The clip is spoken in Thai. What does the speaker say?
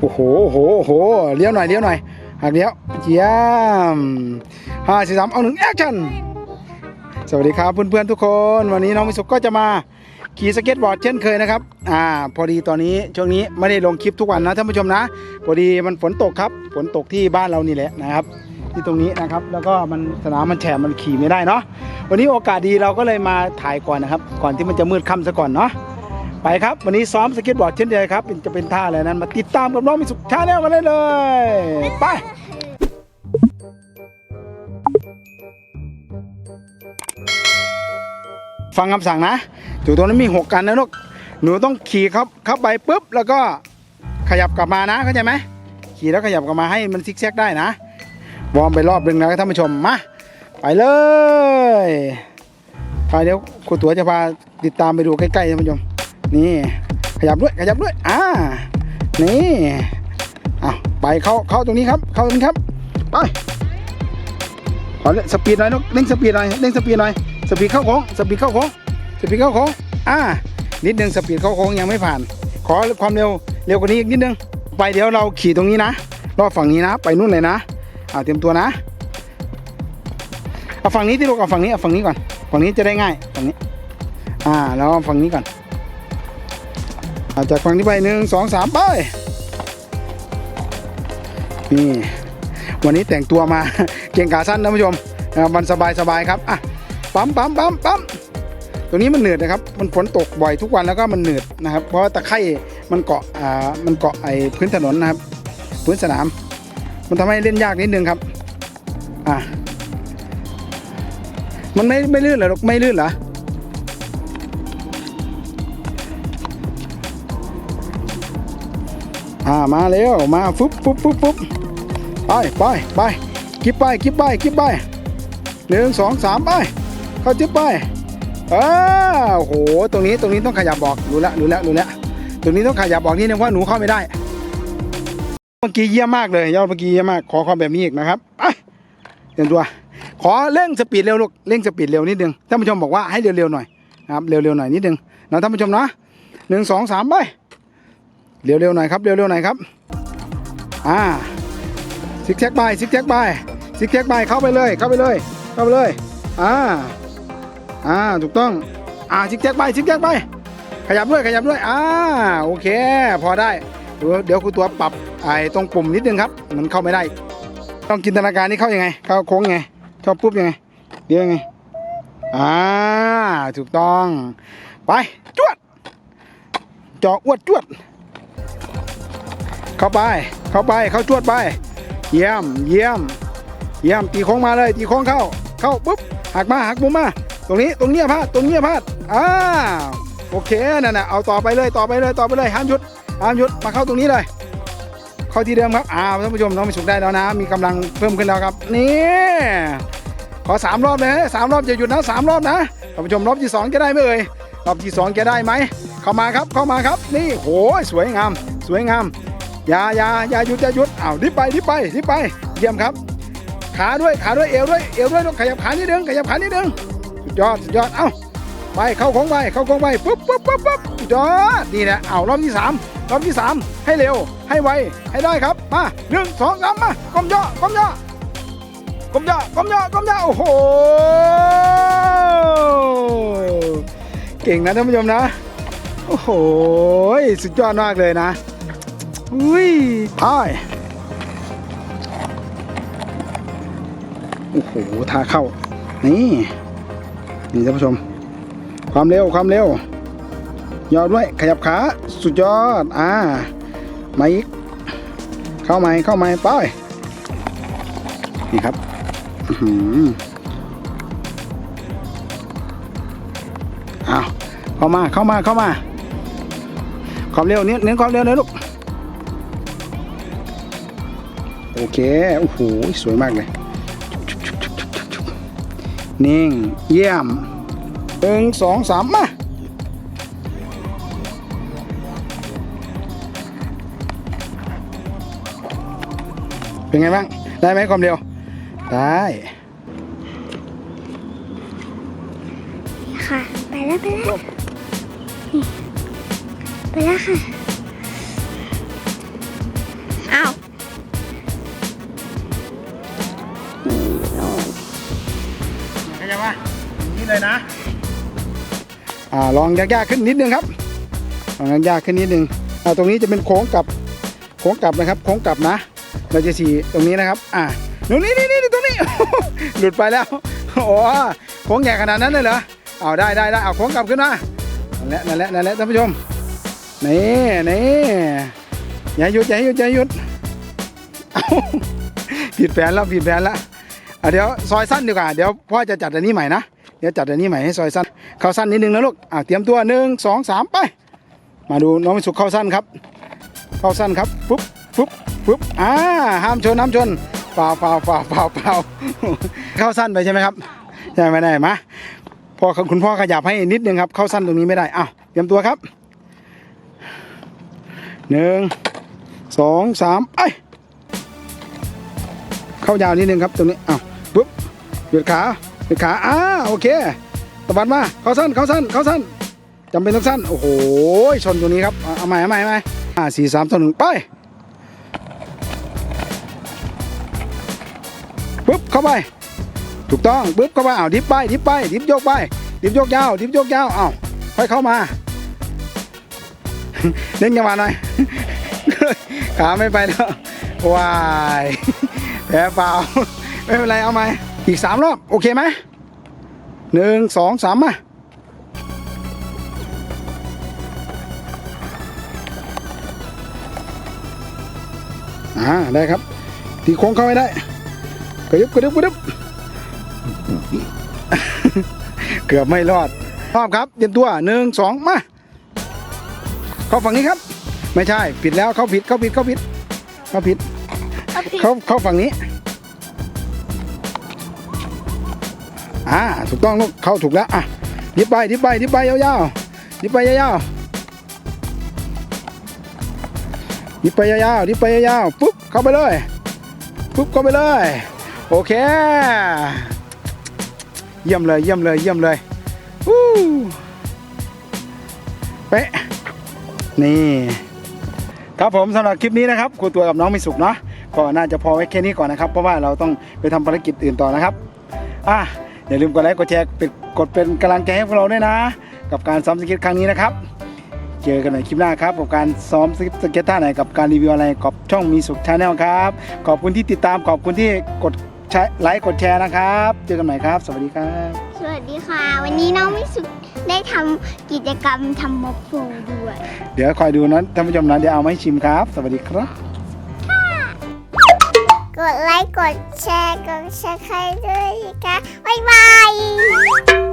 โอ้โหโอ้โหโอ้โหเลี้ยวหน่อยเลี้ยวหน่อยหักเลี้ยวเยี่ยมห้าสี่สามเอาหนึ่งแอคชั่นสวัสดีครับเพื่อนๆทุกคน วันนี้น้องมิสุก็จะมาขี่สเก็ตบอร์ดเช่นเคยนะครับอ่าพอดีตอนนี้ช่วงนี้ไม่ได้ลงคลิปทุกวันนะท่านผู้ชมนะ พอดีมันฝนตกครับฝนตกที่บ้านเรานี่แหละนะครับ ที่ตรงนี้นะครับแล้วก็มันสนามมันแฉะมันขี่ไม่ได้เนาะวันนี้โอกาสดีเราก็เลยมาถ่ายก่อนนะครับ ก่อนที่มันจะมืดค่ำซะก่อนเนาะ ไปครับ วันนี้ซ้อมสเก็ตบอร์ดเช่นเดียวครับจะเป็นท่าอะไรนั้นมาติดตามกับน้องมิสุชาแนลกันได้เลย ไปฟังคำสั่งนะอยู่ตรงนั้นมีหกกันนะลูก หนูต้องขี่ครับเข้าไปปุ๊บ แล้วก็ขยับกลับมานะ เข้าใจไหม ขี่แล้วขยับกลับมาให้มันซิกแซกได้นะ วอร์มไปรอบหนึ่งนะท่านผู้ชม มา ไปเลย ไปเดี๋ยวครูตัวจะพาติดตามไปดูใกล้ๆท่านผู้ชม นี่ขยับด้วยขยับด้วยอ่านี่อะไปเข้าเข้าตรงนี้ครับเข้าตรงนี้ครับไปขอเร่งสปีดหน่อยนกเร่งสปีดหน่อยเร่งสปีดหน่อยสปีดเข้าโค้งสปีดเข้าโค้งสปีดเข้าโค้งอ่านิดนึงสปีดเข้าโค้งยังไม่ผ่าน ขอความเร็วเร็วกว่านี้อีกนิดนึงไปเดี๋ยวเราขี่ตรงนี้นะรอบฝั่งนี้นะ ไปนู่นเลยนะอ่าเตรียมตัวนะเอาฝั่งนี้ที่ลูกเอาฝั่งนี้เอาฝั่งนี้ก่อนฝั่งนี้จะได้ง่ายฝั่งนี้ อ่าแล้วฝั่งนี้ก่อน อาจากฝั่งนี้ไปหนึ่งสองสามไป นี่ วันนี้แต่งตัวมาเก่งขาสั้นนะผู้ชมนะครับวันสบายสบายๆครับอะปั๊มปั๊มปั๊มปั๊มตัวนี้มันเหนืดนะครับ มันฝนตกบ่อยทุกวันแล้วก็มันเหนืดนะครับ เพราะว่าตะไคร่มันเกาะอ่ามันเกาะไอ้พื้นถนนนะครับ พื้นสนาม มันทำให้เล่นยากนิดนึงครับอะมันไม่ไม่ลื่นเหรอไม่ลื่นเหรอ อ่ามาเร็วมาฟุบฟุบฟุบฟุบไปไปไปกิ๊บไปกิ๊บไปกิ๊บไปหนึ่งสองสามไปเข้าจิ๊บไปเออโอ้โหตรงนี้ตรงนี้ต้องขยับบอกรู้แล้วรู้แล้วรู้แล้วตรงนี้ต้องขยับบอกนิดนึงว่าหนูเข้าไม่ได้เมื่อกี้เยี่ยมมากเลยยอดเมื่อกี้เยี่ยมมากขอความแบบนี้อีกนะครับไปเตรียมตัวขอเร่งสปีดเร็วลูกเร่งสปีดเร็วนิดนึงท่านผู้ชมบอกว่าให้เร็วๆหน่อยนะครับเร็วๆหน่อยนิดนึงนะท่านผู้ชมนะหนึ่งสองสามไป เร็วๆหน่อยครับเร็วๆหน่อยครับอ่าซิกแซกไปซิกแซกไปซิกแซกไปเข้าไปเลยเข้าไปเลย เข้าไปเลยอ่าอ่าถูกต้องอ่าซิกแซกไปซิกแซกไป ขยับด้วยขยับด้วยอ่าโอเค พอได้เดี๋ยวเดี๋ยวครูตัวปรับไอ้ตรงปุ่มนิดนึงครับมันเข้าไม่ได้ ต้องจินตนาการนี่เข้ายังไง เข้าโค้งยังไงชอบปุ๊บยังไงเดี๋ยวยังไงอ่าถูกต้อง ไปจวดจออวดจวด เข้าไป เข้าไป เข้าจวดไป เยี่ยม เยี่ยม เยี่ยม ตีโค้งมาเลย ตีโค้งเข้า เข้าปุ๊บ หักมา หักมุมมา ตรงนี้ ตรงเนี้ยพลาด ตรงเนี้ยพลาดอ่าโอเค นั่นน่ะ เอาต่อไปเลย ต่อไปเลย ต่อไปเลย ห้ามหยุด ห้ามหยุด มาเข้าตรงนี้เลย เข้าที่เดิมครับ อ้าว ท่านผู้ชม น้องมีสุขได้แล้วนะ มีกำลังเพิ่มขึ้นแล้วครับ นี่ ขอสามรอบเลยสามรอบอย่าหยุดนะสามรอบนะ ท่านผู้ชมรอบที่สองจะได้ไหมเอ่ยรอบที่สองจะได้ไหม เข้ามาครับ เข้ามาครับ นี่โหยสวยงาม สวยงาม อย่าอย่าอย่าหยุดอย่าหยุดอ้าวดิบไปดิบไปดิบไป เยี่ยมครับ ขาด้วยขาด้วยเอวด้วยเอวด้วยต้องขยับขานิดนึงขยับขานิดนึงสุดยอดสุดยอดเอ้าไปเข้าโค้งไปเข้าโค้งไปปุ๊บปุ๊บปุ๊บปุ๊บสุดยอดนี่แหละเอารอบที่สามรอบที่สามให้เร็วให้ไวให้ได้ครับมาหนึ่งสองสามมาก้มย่อก้มย่อก้มย่อก้มย่อก้มย่อโอ้โหเก่งนะท่านผู้ชมนะ โอ้โหสุดยอดมากเลยนะ อุ้ยพายโอ้โหท่าเข้า นี่นี่ท่านผู้ชม ความเร็วความเร็วยอดด้วยขยับขาสุดยอด อ่า มาอีก เข้าใหม่เข้าใหม่ไป นี่ครับอื้อหือเอาเข้ามาเข้ามาเข้ามา ความเร็วเน้นเน้นความเร็วเลยลูก โอเค โอ้โห สวยมากเลย นิ่ง เยี่ยมหนึ่งสองสามมา เป็นไงบ้าง ได้ไหมความเร็ว ได้ค่ะ ไปแล้ว ไปแล้ว ไปแล้วค่ะ เลยนะอ่าลองยากๆขึ้นนิดนึงครับลองยากๆขึ้นนิดนึงอ่าตรงนี้จะเป็นโค้งกลับโค้งกลับนะครับ โค้งกลับนะ เราจะสีตรงนี้นะครับ อ่าตรงนี้นี่นี่ตรงนี้ หลุดไปแล้วโอ้โค้งใหญ่ขนาดนั้นเลยเหรอเอาได้ได้ได้เอาโค้งกลับขึ้นมานั่นแหละนั่นแหละนั่นแหละท่านผู้ชมนี่นี่อย่าหยุดอย่าหยุดอย่าหยุดเอาผิดแผนแล้วผิดแผนแล้วเดี๋ยวซอยสั้นดีกว่า เดี๋ยวพ่อจะจัดอันนี้ใหม่นะ เดี๋ยวจัดอันนี้ใหม่ให้ซอยสั้น เข้าสั้นนิดนึงนะลูกอะเตรียมตัวหนึ่งสองสามไป มาดูน้องมิสุขเข้าสั้นครับ เข้าสั้นครับปุ๊บปุ๊บปุ๊บอ่าห้ามชนห้ามชนเปล่าเปล่าเปล่าเปล่าเปล่าเข้าสั้นไปใช่ไหมครับใช่ไหมได้มาพอคุณพ่อขยับให้นิดนึงครับ เข้าสั้นตรงนี้ไม่ได้อ้าวเตรียมตัวครับหนึ่งสองสามไปเข้ายาวนิดนึงครับตรงนี้อ้าวปุ๊บเหยียดขา ขาอ่าโอเคตะบัดมาเขาสั้นเขาสั้นเขาสั้นจำเป็นต้องสั้นโอ้โหชนตัวนี้ครับเอาใหม่เอาใหม่เอาใหม่ห้าสี่สามสองหนึ่งไปปุ๊บเข้าไป ถูกต้องปุ๊บเข้าไปอ้าวดิฟไปดิฟไปดิฟโยกไปดิฟโยกยาวดิฟโยกยาวอ้าวค่อยเข้ามาเล่นกันมาหน่อยขาไม่ไปแล้ววายแพ้เปล่าไม่เป็นไรเอาใหม อีกสามรอบ โอเคไหมหนึ่งสองสามมาอ่าได้ครับ ตีโค้งเข้าให้ได้กระดึบกระดึบกระดึบเกือบไม่รอดรอบครับเตรียมตัวหนึ่งสองมา เข้าฝั่งนี้ครับ ไม่ใช่ ผิดแล้วเข้าผิดเข้าผิดเข้าผิดเข้าผิด เข้าเข้าฝั่งนี้ อ่าถูกต้องลูกเข้าถูกแล้วอะดิบไปดิบไปดิบไปยาวๆดิบไปยาวๆดิบไปยาวๆดิบไปยาวๆปุ๊บเข้าไปเลยปุ๊บเข้าไปเลย โอเค เยี่ยมเลยเยี่ยมเลยเยี่ยมเลยวู้เป๊ะนี่ครับผมสำหรับคลิปนี้นะครับครูตัวกับน้องมีสุขเนาะก็น่าจะพอไว้แค่นี้ก่อนนะครับ เพราะว่าเราต้องไปทำภารกิจอื่นต่อนะครับ อะ อย่าลืมกดไลค์กดแชร์เป็นกดเป็นกำลังใจให้พวกเราด้วยนะ กับการซ้อมสเก็ตครั้งนี้นะครับ เจอกันใหม่คลิปหน้าครับกับการซ้อมสเก็ตท่าไหนกับการรีวิวอะไรกับช่องมีสุขชาแนลครับ ขอบคุณที่ติดตามขอบคุณที่กดแชร์ไลค์กดแชร์นะครับ เจอกันใหม่ครับ สวัสดีครับ สวัสดีค่ะ วันนี้น้องมิสุได้ทำกิจกรรมทำมกฟูด้วย เดี๋ยวคอยดูนะท่านผู้ชมนะเดี๋ยวเอามาให้ชิมครับ สวัสดีครับ กดไลค์ กดแชร์ กดแชร์ใครด้วยนะคะบ๊ายบาย